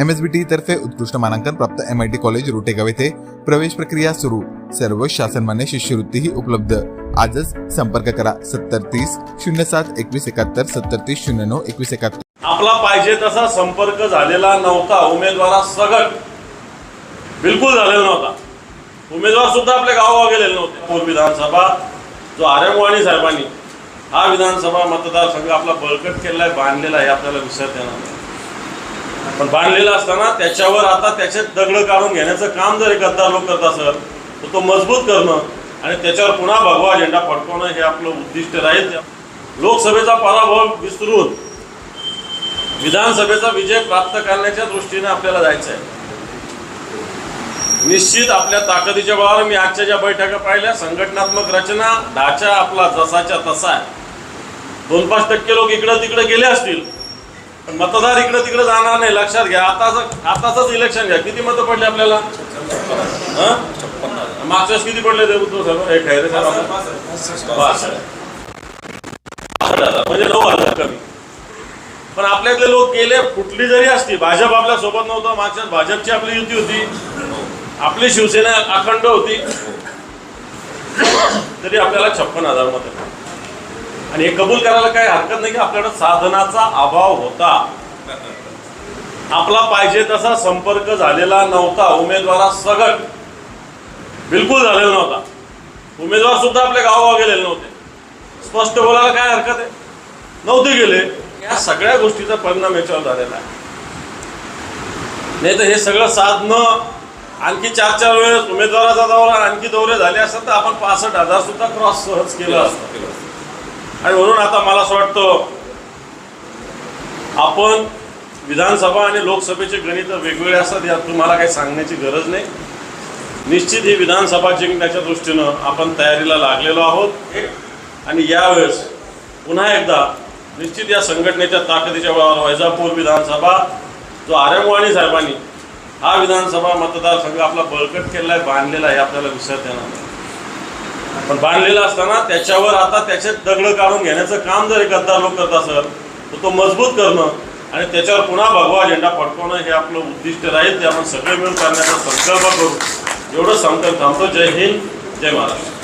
M S बी T तर्फे उत्कृष्ट मानांकन प्राप्त M I T college Rotegaon येथे प्रवेश प्रक्रिया सुरू. सर्व शासनमान्य शिष्यवृत्तीही उपलब्ध. आजच संपर्क करा सत्तर तीस शून्य सात एकवीस एकाहत्तर सत्तर तीस शून्य नऊ एकवीस एकाहत्तर. आपला पाहिजे तसा संपर्क झालेला नव्हता. उमेदवारासकट बिलकुल झालेला नव्हता. उमेदवार सुद्धा आपल्या गावावर गेलेले नव्हते. पूर्व विधानसभा जो आर्यमवाणी साहेबांनी हा विधानसभा मतदारसंघ आपला बळकट केलेला आहे बांधलेला आहे आपल्याला विसरता येणार नाही. पण बांधलेला असताना त्याच्यावर आता त्याचे दगड काढून घेण्याचं काम जर हे गद्दार लोक करत असेल तर तो मजबूत करणं आणि त्याच्यावर पुन्हा भगवा झेंडा फडकवणं हे आपलं उद्दिष्ट राहील. लोकसभेचा पराभव विसरून विधानसभेचा विजय प्राप्त करण्याच्या दृष्टीने आपल्याला जायचं आहे. निश्चित आपल्या ताकदीच्या बळावर मी आजच्या ज्या बैठका पाहिल्या संघटनात्मक रचना ढाचा आपला जसाच्या तसा आहे. दोन पाच टक्के लोक इकडं तिकडे गेले असतील मतदार इकडं तिकडे जाणार नाही लक्षात घ्या. आताच आताच इलेक्शन घ्या. किती मतं पडले आपल्याला? हं? मागच्या किती पडले ते उद्धव साहेब? हे खैरे साहेब म्हणजे नऊ हजार कमी. पण आपल्यातले लोक गेले कुठली जरी असती भाजप आपल्यासोबत नव्हतं. मागच्या भाजपची आपली युती होती. आपली शिवसेना अखंड होती. तरी आपल्याला छप्पन हजार मत. आणि हे कबूल करायला काही हरकत नाही की आपल्याकडे साधनाचा अभाव होता. आपला पाहिजे तसा संपर्क झालेला नव्हता. उमेदवारा सगळ बिलकुल झालेला नव्हता. उमेदवार सुद्धा आपल्या गावावर गेलेले नव्हते. स्पष्ट बोलायला काय हरकत आहे? नव्हते गेले. या सगळ्या गोष्टीचा परिणाम याच्यावर झालेला आहे. नाही तर हे सगळं साधनं आणखी चार चार वेळेस उमेदवाराचा दौरा आणखी दौरे झाले असतात तर आपण पासष्ट हजार सुद्धा क्रॉस सहज केलं असतं. आणि म्हणून आता मला असं वाटतं आपण विधानसभा आणि लोकसभेचे गणित वेगवेगळे असतात यात तुम्हाला काही सांगण्याची गरज नाही निश्चित ही विधानसभा जिंकण्याच्या दृष्टीनं आपण तयारीला लागलेलो आहोत आणि यावेळेस पुन्हा एकदा निश्चित या संघटनेच्या ताकदीच्या बळावर वैजापूर विधानसभा जो आर्यमवाणी साहेबांनी हा विधानसभा मतदारसंघ आपला बळकट केलेला आहे बांधलेला आहे आपल्याला विसरता येणार नाही. पण बांधलेला असताना त्याच्यावर आता त्याचे दगड काढून घेण्याचं काम जर हे गद्दार लोक करत असेल तर तो मजबूत करणं आणि त्याच्यावर पुन्हा भगवा झेंडा फडकवणं हे आपलं उद्दिष्ट राहील. ते आपण सगळे मिळून करण्याचा संकल्प करू. एवढं संकल्प थांबतो. जय हिंद. जय महाराष्ट्र.